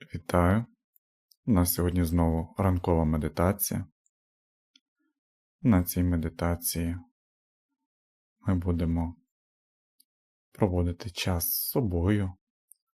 Вітаю! У нас сьогодні знову ранкова медитація. На цій медитації ми будемо проводити час з собою,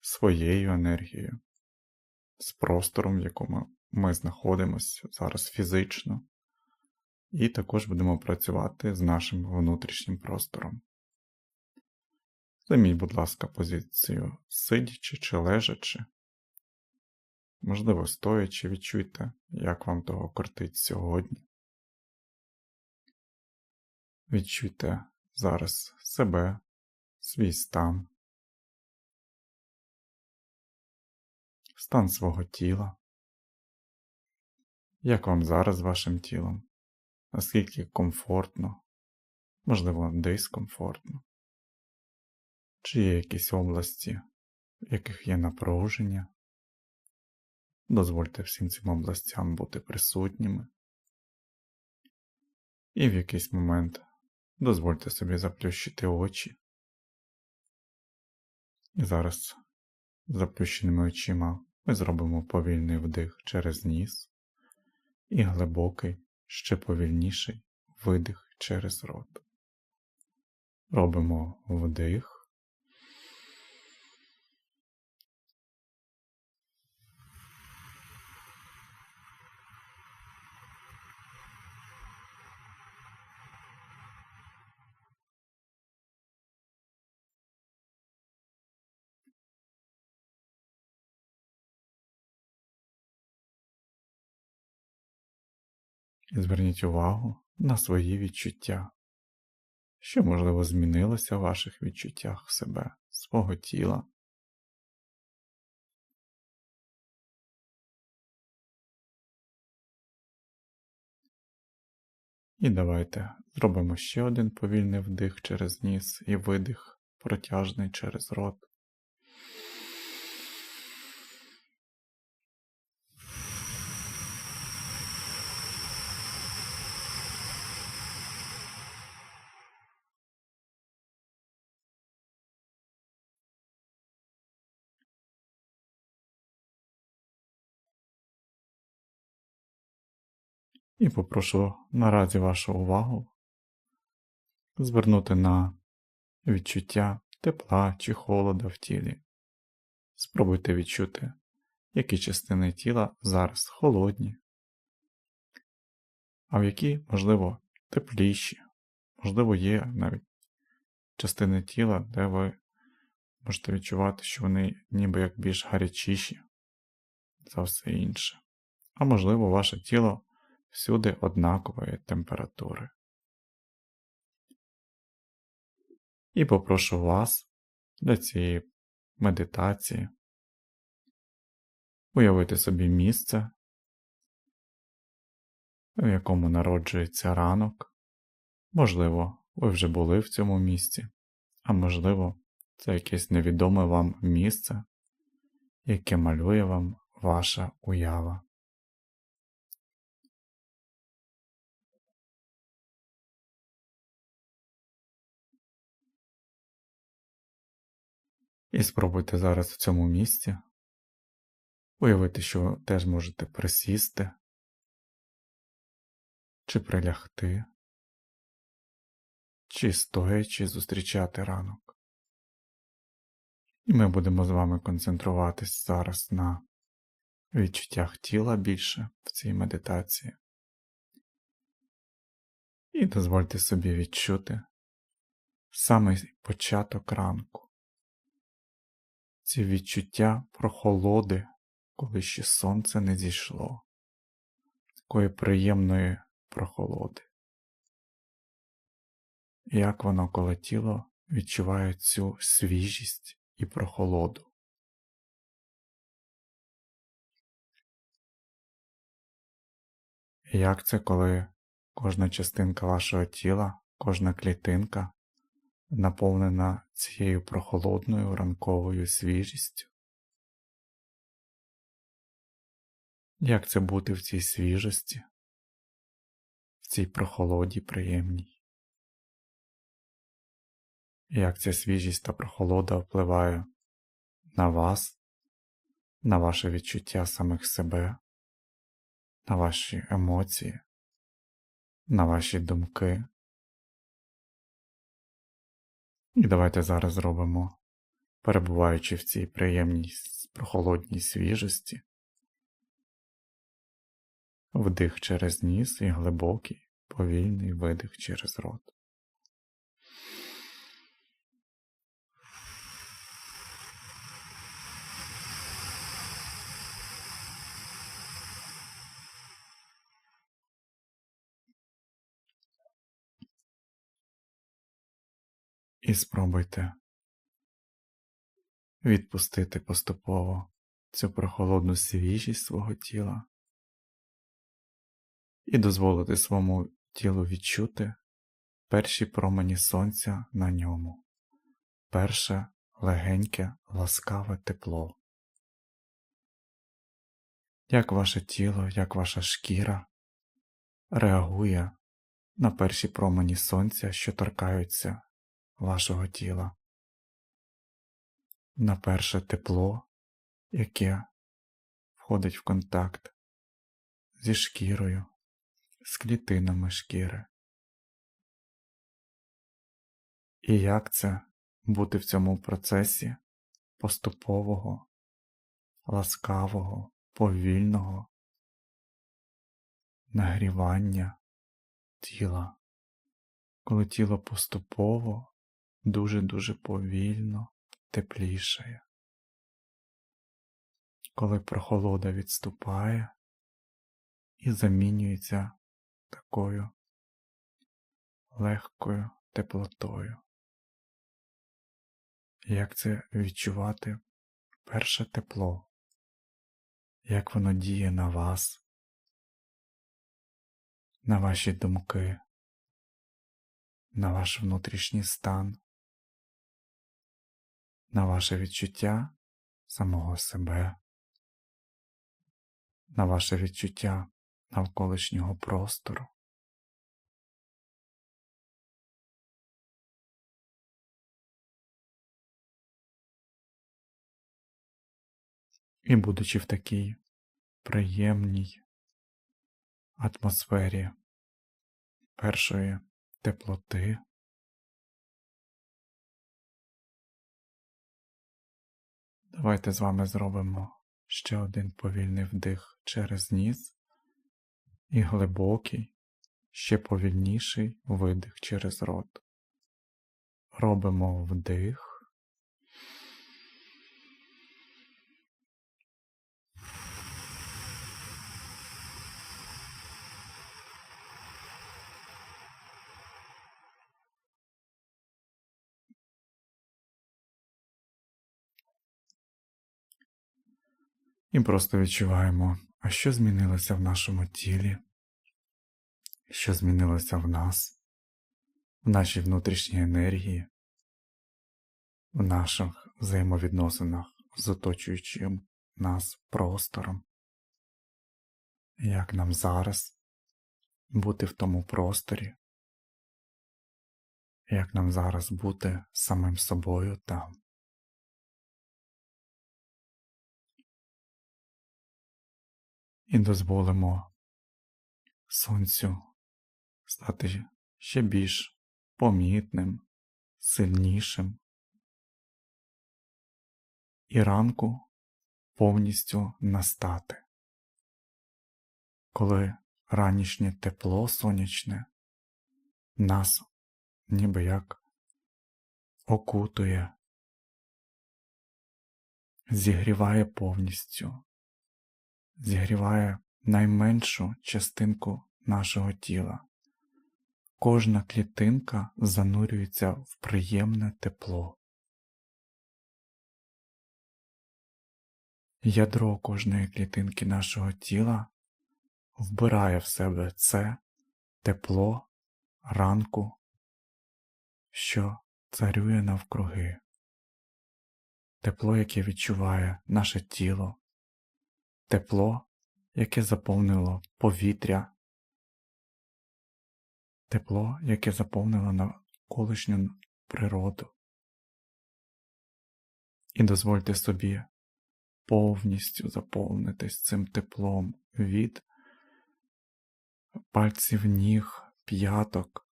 своєю енергією, з простором, в якому ми знаходимося зараз фізично, і також будемо працювати з нашим внутрішнім простором. Займіть, будь ласка, позицію сидячи чи лежачи. Можливо, стоячи, відчуйте, як вам того кортить сьогодні. Відчуйте зараз себе, свій стан, стан свого тіла. Як вам зараз вашим тілом? Наскільки комфортно, можливо, дискомфортно? Чи є якісь області, в яких є напруження? Дозвольте всім цим областям бути присутніми. І в якийсь момент дозвольте собі заплющити очі. І зараз з заплющеними очима ми зробимо повільний вдих через ніс і глибокий, ще повільніший видих через рот. Робимо вдих. І зверніть увагу на свої відчуття, що, можливо, змінилося в ваших відчуттях себе, свого тіла. І давайте зробимо ще один повільний вдих через ніс і видих протяжний через рот. І попрошу наразі вашу увагу звернути на відчуття тепла чи холода в тілі. Спробуйте відчути, які частини тіла зараз холодні, а в які, можливо, тепліші, можливо, є навіть частини тіла, де ви можете відчувати, що вони ніби як більш гарячіші за все інше. А можливо, ваше тіло всюди однакової температури. І попрошу вас для цієї медитації уявити собі місце, в якому народжується ранок. Можливо, ви вже були в цьому місці, а можливо, це якесь невідоме вам місце, яке малює вам ваша уява. І спробуйте зараз в цьому місці уявити, що теж можете присісти чи прилягти, чи стоячи зустрічати ранок. І ми будемо з вами концентруватись зараз на відчуттях тіла більше в цій медитації. І дозвольте собі відчути саме початок ранку ці відчуття прохолоди, коли ще сонце не зійшло, такої приємної прохолоди. Як воно коло тіло відчуває цю свіжість і прохолоду. Як це, коли кожна частинка вашого тіла, кожна клітинка наповнена цією прохолодною ранковою свіжістю. Як це бути в цій свіжості, в цій прохолоді приємній? Як ця свіжість та прохолода впливає на вас, на ваше відчуття самих себе, на ваші емоції, на ваші думки. І давайте зараз зробимо, перебуваючи в цій приємній прохолодній свіжості, вдих через ніс і глибокий, повільний видих через рот. І спробуйте відпустити поступово цю прохолодну свіжість свого тіла і дозволити своєму тілу відчути перші промені сонця на ньому, перше легеньке, ласкаве тепло. Як ваше тіло, як ваша шкіра реагує на перші промені сонця, що торкаються вашого тіла, на перше тепло, яке входить в контакт зі шкірою, з клітинами шкіри. І як це бути в цьому процесі поступового, ласкавого, повільного нагрівання тіла, коли тіло поступово дуже-дуже повільно теплішає. Коли прохолода відступає і замінюється такою легкою теплотою. Як це відчувати? Перше тепло, як воно діє на вас, на ваші думки, на ваш внутрішній стан на ваше відчуття самого себе, на ваше відчуття навколишнього простору. І будучи в такій приємній атмосфері першої теплоти, Давайте з вами зробимо ще один повільний вдих через ніс і глибокий, ще повільніший видих через рот. Робимо вдих. І просто відчуваємо, а що змінилося в нашому тілі, що змінилося в нас, в нашій внутрішній енергії, в наших взаємовідносинах з оточуючим нас простором. Як нам зараз бути в тому просторі, як нам зараз бути самим собою там. І дозволимо сонцю стати ще більш помітним, сильнішим, і ранку повністю настати, коли ранішнє тепло сонячне нас ніби як окутує, зігріває повністю зігріває найменшу частинку нашого тіла. Кожна клітинка занурюється в приємне тепло. Ядро кожної клітинки нашого тіла вбирає в себе це тепло ранку, що царює навкруги, тепло, яке відчуває наше тіло, тепло, яке заповнило повітря, тепло, яке заповнило навколишню природу. І дозвольте собі повністю заповнитись цим теплом від пальців ніг, п'яток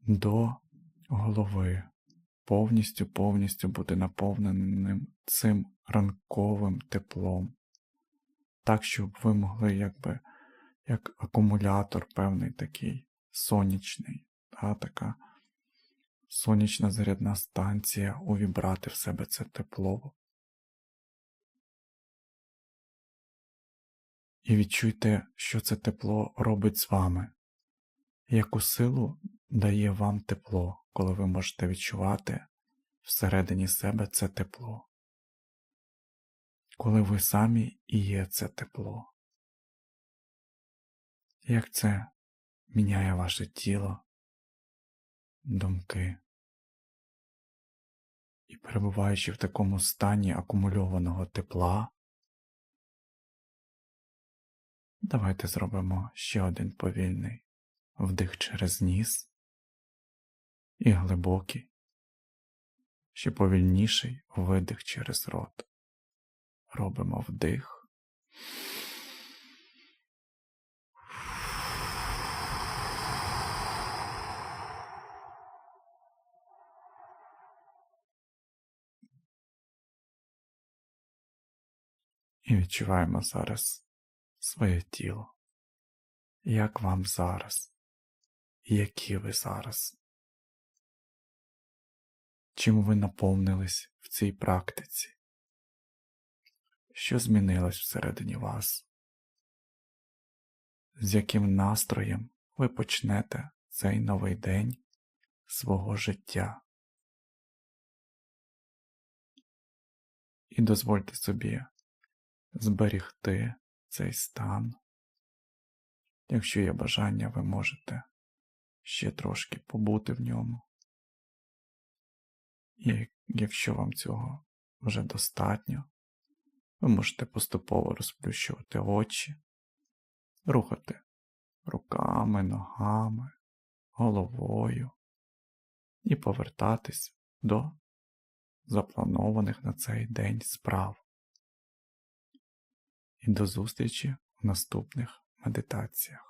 до голови. Повністю, повністю бути наповненим цим ранковим теплом. Так, щоб ви могли якби як акумулятор певний такий сонячний, та, така сонячна зарядна станція увібрати в себе це тепло. І відчуйте, що це тепло робить з вами, яку силу дає вам тепло, коли ви можете відчувати всередині себе це тепло, коли ви самі і є це тепло. Як це міняє ваше тіло, думки. І перебуваючи в такому стані акумульованого тепла, давайте зробимо ще один повільний вдих через ніс і глибокий, ще повільніший видих через рот. Робимо вдих. І відчуваємо зараз своє тіло. Як вам зараз? Які ви зараз? Чим ви наповнились в цій практиці? Що змінилось всередині вас? З яким настроєм ви почнете цей новий день свого життя? І дозвольте собі зберігти цей стан. Якщо є бажання, ви можете ще трошки побути в ньому. І якщо вам цього вже достатньо, ви можете поступово розплющувати очі, рухати руками, ногами, головою і повертатись до запланованих на цей день справ. І до зустрічі в наступних медитаціях.